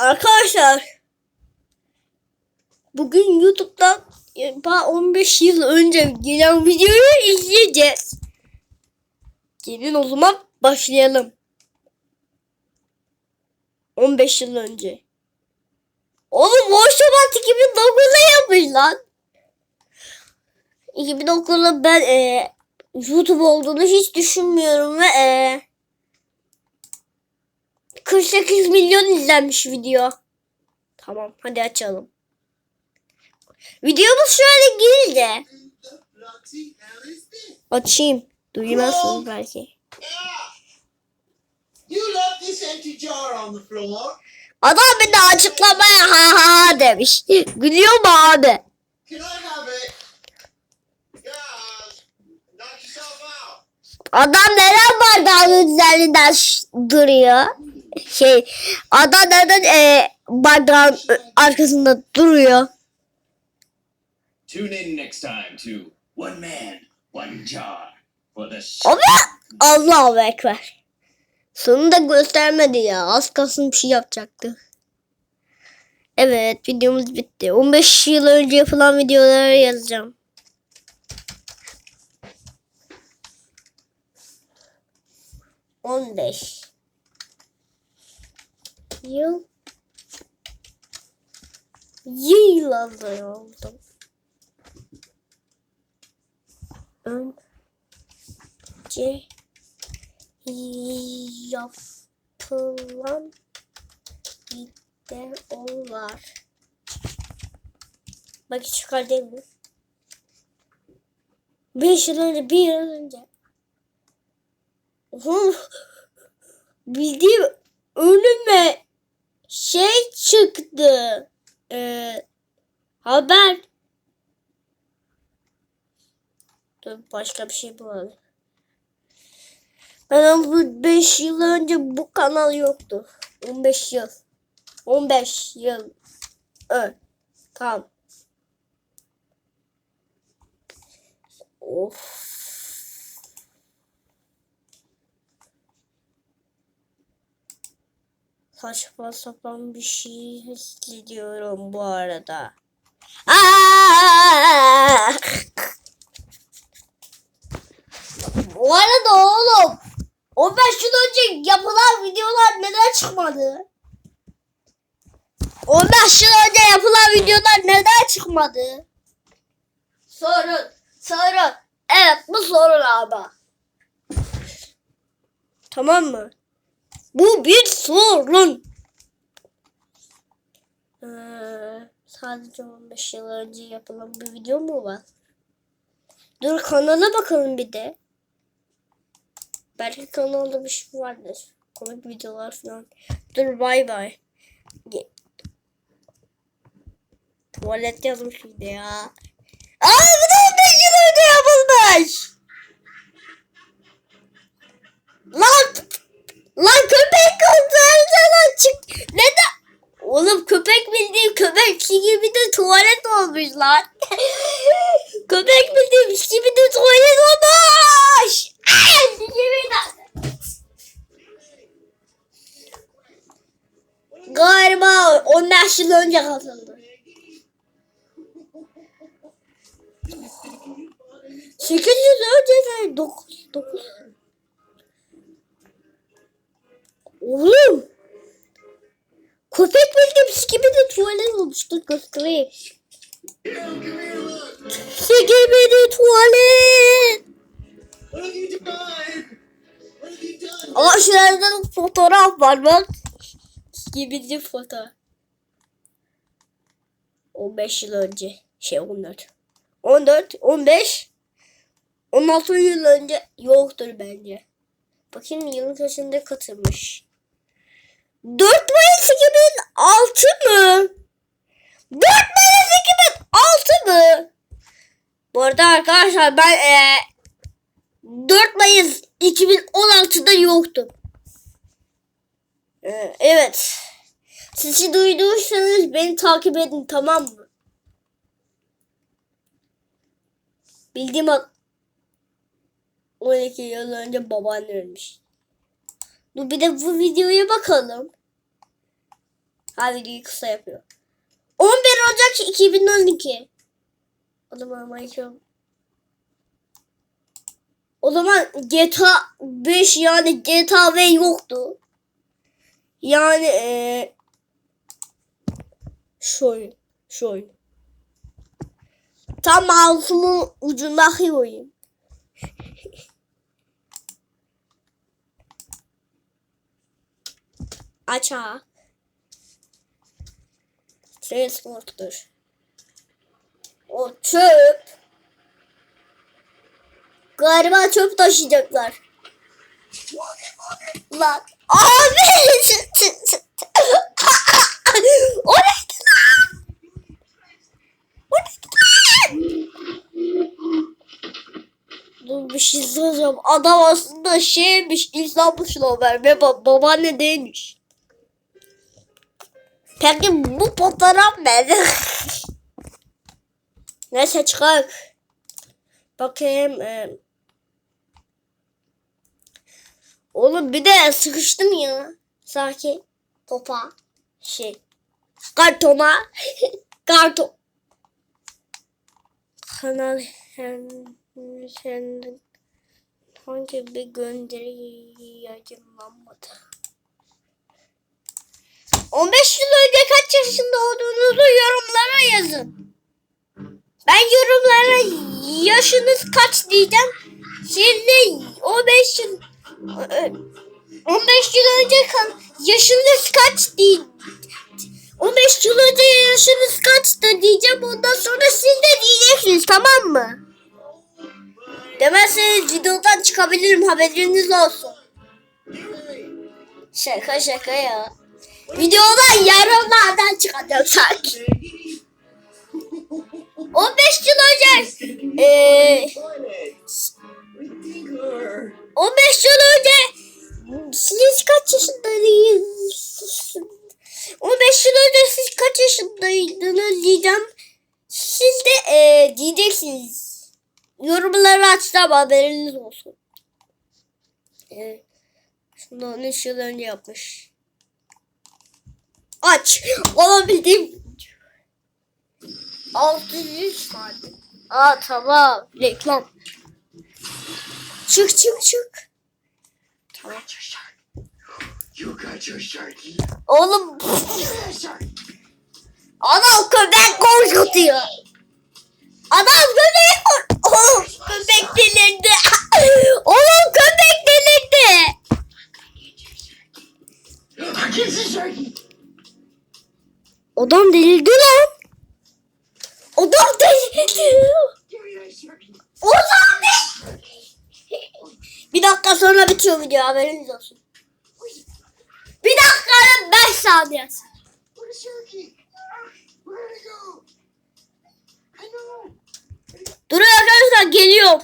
Arkadaşlar bugün YouTube'dan ta 15 yıl önce gelen videoyu izleyeceğiz. Gelin o zaman başlayalım. 15 yıl önce. Oğlum Boş Şubat 2009'da yapmış lan. 2009'da ben e, YouTube olduğunu hiç düşünmüyorum ve e, 48 milyon izlenmiş video. Tamam hadi açalım. Videomuz şöyle girdi. Açayım. Duymazsınız belki. Floor. Adam bir de açıklamaya ha ha ha demiş. Gülüyor mu abi? Adam neden bardağın üzerinden duruyor? Şey, adam neden e, bardağın arkasında duruyor? Tune in next time to One Man, One Jar for the Ama Allahu Ekber. Sonunda göstermedi ya. Az kalsın bir şey yapacaktı. Evet videomuz bitti. 15 yıl önce yapılan videoları yazacağım. On beş yıl yıl oldum. Önce yapılan videolar. Bak çıkar değil mi? 5 yıl önce, bir yıl önce. Oğlum, Bildiğim önüme şey çıktı. Ee, haber. Dur başka bir şey bulalım. Ben bu 5 yıl önce bu kanal yoktu. 15 yıl. 15 yıl. Ö. Tamam. Of. Saçma sapan bir şey hissediyorum bu arada. Bu arada oğlum 15 yıl önce yapılan videolar neden çıkmadı? 15 yıl önce yapılan videolar neden çıkmadı? Sorun, sorun. Evet bu sorun abi. Tamam mı? Bu bir sorun. Ee, sadece 15 yıl önce yapılan bir video mu var? Dur kanala bakalım bir de. Belki kanalda bir şey vardır. Komik videolar falan. Dur bay bay. Tuvalet yazmış bir de ya. Aa bu da 15 yıl önce yapılmış. Lan Lan köpek kontrolden çık. Neden? Oğlum köpek bildiğim köpek gibi de tuvalet olmuş lan. köpek bildiğim gibi de tuvalet olmuş. Galiba 15 yıl önce katıldı. 8 yıl önce de 9 9 Oğlum. Köpek bildiğim gibi de tuvalet olmuştur göstereyim. Tuvalet. Have you done? Ama şurada da fotoğraf var bak. Sikibidi fotoğraf. 15 yıl önce. Şey 14. 14, 15, 16 yıl önce yoktur bence. Bakayım yılın kaçında katılmış. 4 Mayıs 2006 mı? 4 Mayıs 2006 mı? Bu arada arkadaşlar ben e, 4 Mayıs 2016'da yoktum. E, evet. Sizi duyduysanız beni takip edin tamam mı? Bildiğim an- 12 yıl önce baban ölmüş. Dur bir de bu videoya bakalım. Ha videoyu kısa yapıyor. 11 Ocak 2012. O zaman Minecraft. O zaman GTA 5 yani GTA V yoktu. Yani eee şu oyun. Tam mouse'umun ucundaki oyun. Aç ha. Transport'tur. O çöp. Galiba çöp taşıyacaklar. Lan. Abi. o neydi lan? O neydi lan? Dur bir şey söyleyeceğim. Adam aslında şeymiş. İnsanmış ba babaanne değilmiş. Peki bu fotoğraf ne? Neyse çıkar. Bakayım. e, Oğlum bir de sıkıştım ya. Sanki topa. Şey. Kartona. Karton. Kanal hem sen hangi bir gönderi yayınlanmadı. 15 yıl önce kaç yaşında olduğunuzu yorumlara yazın. Ben yorumlara yaşınız kaç diyeceğim. Siz de 15 yıl 15 yıl önce yaşınız kaç diye 15 yıl önce yaşınız kaçtı diyeceğim ondan sonra siz de diyeceksiniz tamam mı? Demezseniz videodan çıkabilirim haberiniz olsun. Şaka şaka ya. Videodan yarımlardan çıkacağım sanki. 15 yıl önce. Ridiculous. 15 yıl önce siz kaç yaşındaydınız? 15 yıl önce siz kaç yaşındaydınız diyeceğim. Siz de eee diyeceksiniz. Yorumları açacağım haberiniz olsun. Ee, şunu 13 yıl önce yapmış. Aç. Olabildiğim. 600 tane. Aa tamam. Reklam. Çık çık çık. Sharky. Oğlum adam köpek korkutuyor. Adam köpek kork... Oğlum köpek delirdi. Oğlum köpek delirdi. I get Adam delirdi lan. That sharky. Adam delirdi. Bir dakika sonra bitiyor video haberiniz olsun. Bir dakika 5 saniye. Durun arkadaşlar geliyorum.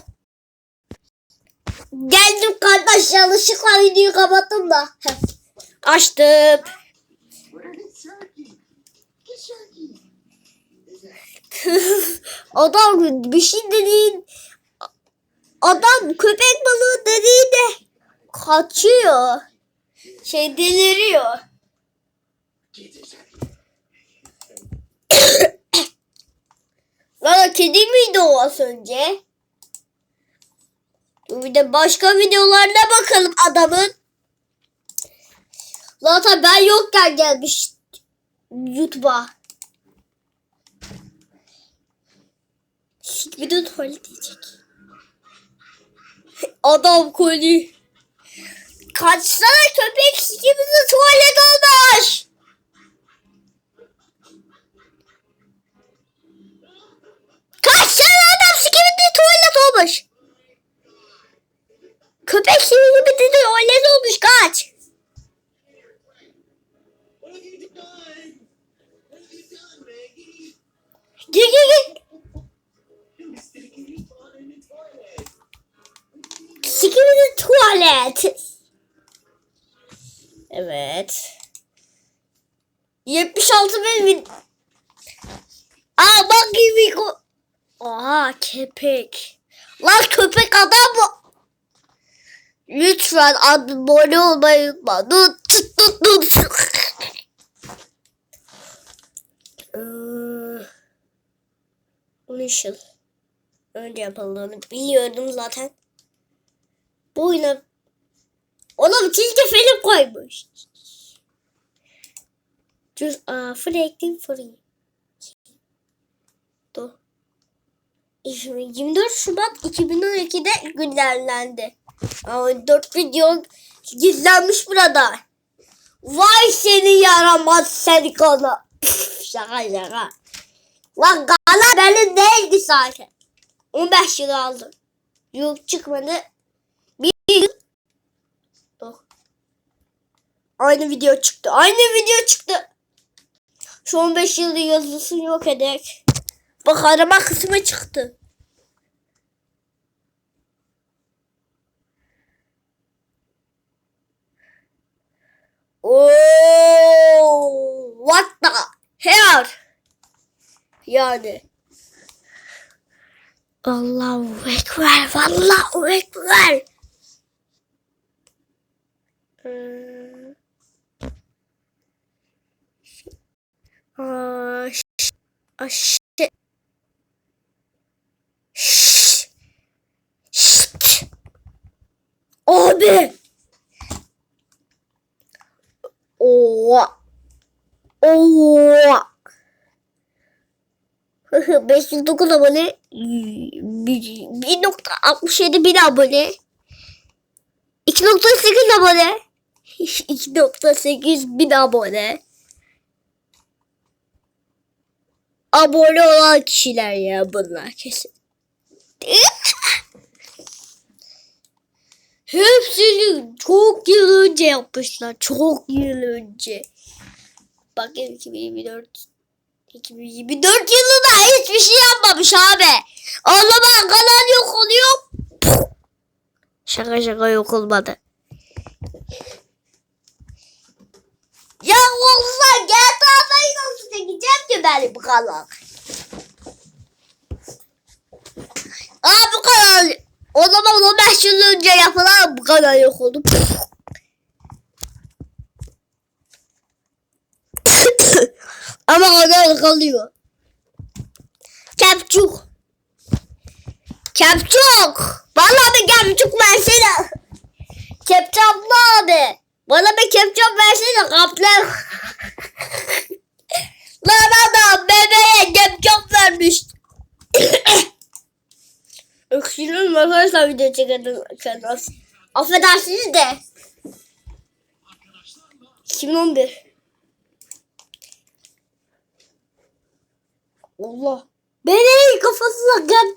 Geldim kardeş yanlışlıkla videoyu kapattım da. Açtım. Adam bir şey dediğin adam köpek balığı dediğinde kaçıyor. Şey deliriyor. Valla kedi miydi o az önce? Bir de başka videolarına bakalım adamın. Zaten ben yokken gelmiş YouTube'a. Bir de tuvalet diyecek. Adam koli. Kaçsana köpek sikimizi tuvalet olmuş. Kaçsana adam sikimisi tuvalet olmuş. Köpek sikimisi tuvalet olmuş kaç. İn the toilet. Sikimisi tuvalet. Evet. 76 bin vid... Aa bak gibi ko... Aha köpek. Lan köpek adam mı? Lütfen abone olmayı unutma. Tut tut tut tut. 23 yıl önce yapıldığını biliyordum zaten. Bu oyuna Oğlum çizgi film koymuş. Just uh, Flaking Free. Dur. 24 Şubat 2012'de günlerlendi. Ama 4 video gizlenmiş burada. Vay seni yaramaz seni konu. şaka şaka. Lan benim değildi zaten. 15 yıl aldım. Yok çıkmadı. Bir yıl. Dur. Aynı video çıktı. Aynı video çıktı. Şu 15 yılda yazısını yok edek. Bak arama kısmı çıktı. Oh, what the hell? Yani. Allahu Ekber, Allahu Ekber. Ee, aa, ş- aa, ş- ş- şşt. Abi. Oha. Oha. 509 abone. 1.67 bin abone. 2.8 abone. 2.8 bin abone. Abone olan kişiler ya bunlar kesin. Hepsini çok yıl önce yapmışlar. Çok yıl önce. Bakın 2024 2024 yılında hiçbir şey yapmamış abi. Ağlama kanal yok oluyor. Şaka şaka yok olmadı. Ya olsa GTA'dayı nasıl çekeceğim ki benim kanal? Aa bu kanal o zaman 15 yıl önce yapılan bu kanal yok oldu. Ama kanal kalıyor. Kepçuk. Kepçuk. Bana bir kepçuk versene. Kepçe abla abi. Bana bir kepçuk versene kaplan. Lan adam bebeğe kepçuk vermiş. Öksürüyorum arkadaşlar video çekerken. Affedersiniz de. 2011. Allah. Bebeğin kafasına gel.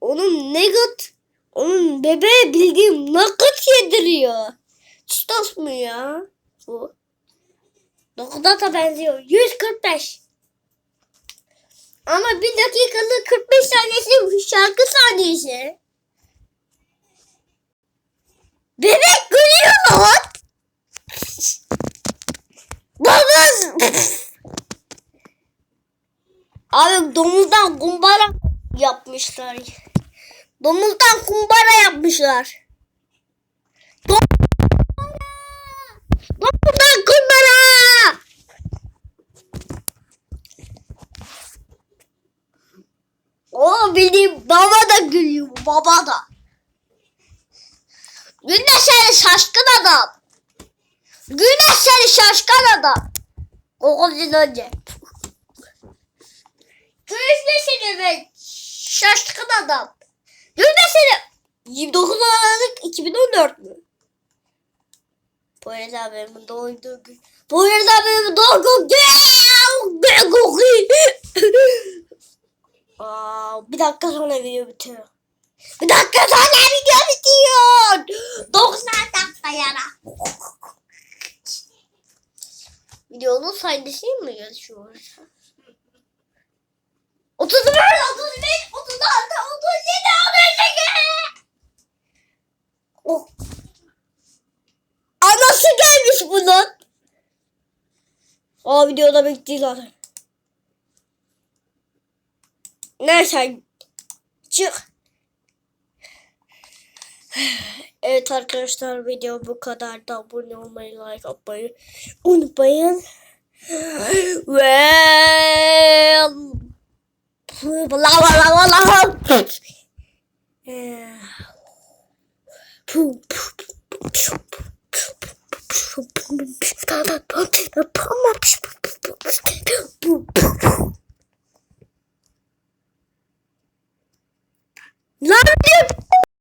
Onun negat. Onun bebeğe bildiğim nakit yediriyor. Çitos mu ya? Bu. Dokudata benziyor. 145. Ama bir dakikalık 45 saniyesi şarkı saniyesi. Bebek gülüyor lan. Baba. Abi domuzdan kumbara yapmışlar. Domuzdan kumbara yapmışlar. Dom- Domuzdan kumbara. O bildiğim baba da gülüyor. Baba da. Güneş seni şaşkın adam. Güneş seni şaşkın adam. O yıl önce. Güneş seni be şaşkın adam. Güneş seni 29 Aralık 2014 mü? Bu arada benim doğduğum gün. Bu arada benim doğduğum gün. Aa, bir dakika sonra video bitiyor. Bir dakika sonra video bitiyor. 90 dakika yana. Videonun sayısı mı yazıyor? 31, 35, 36, 37, 38. Oh. Anası gelmiş bunun. Aa videoda bekliyor zaten. Neyse. Çık. Evet arkadaşlar video bu kadar da abone olmayı like atmayı unutmayın. Ve Lan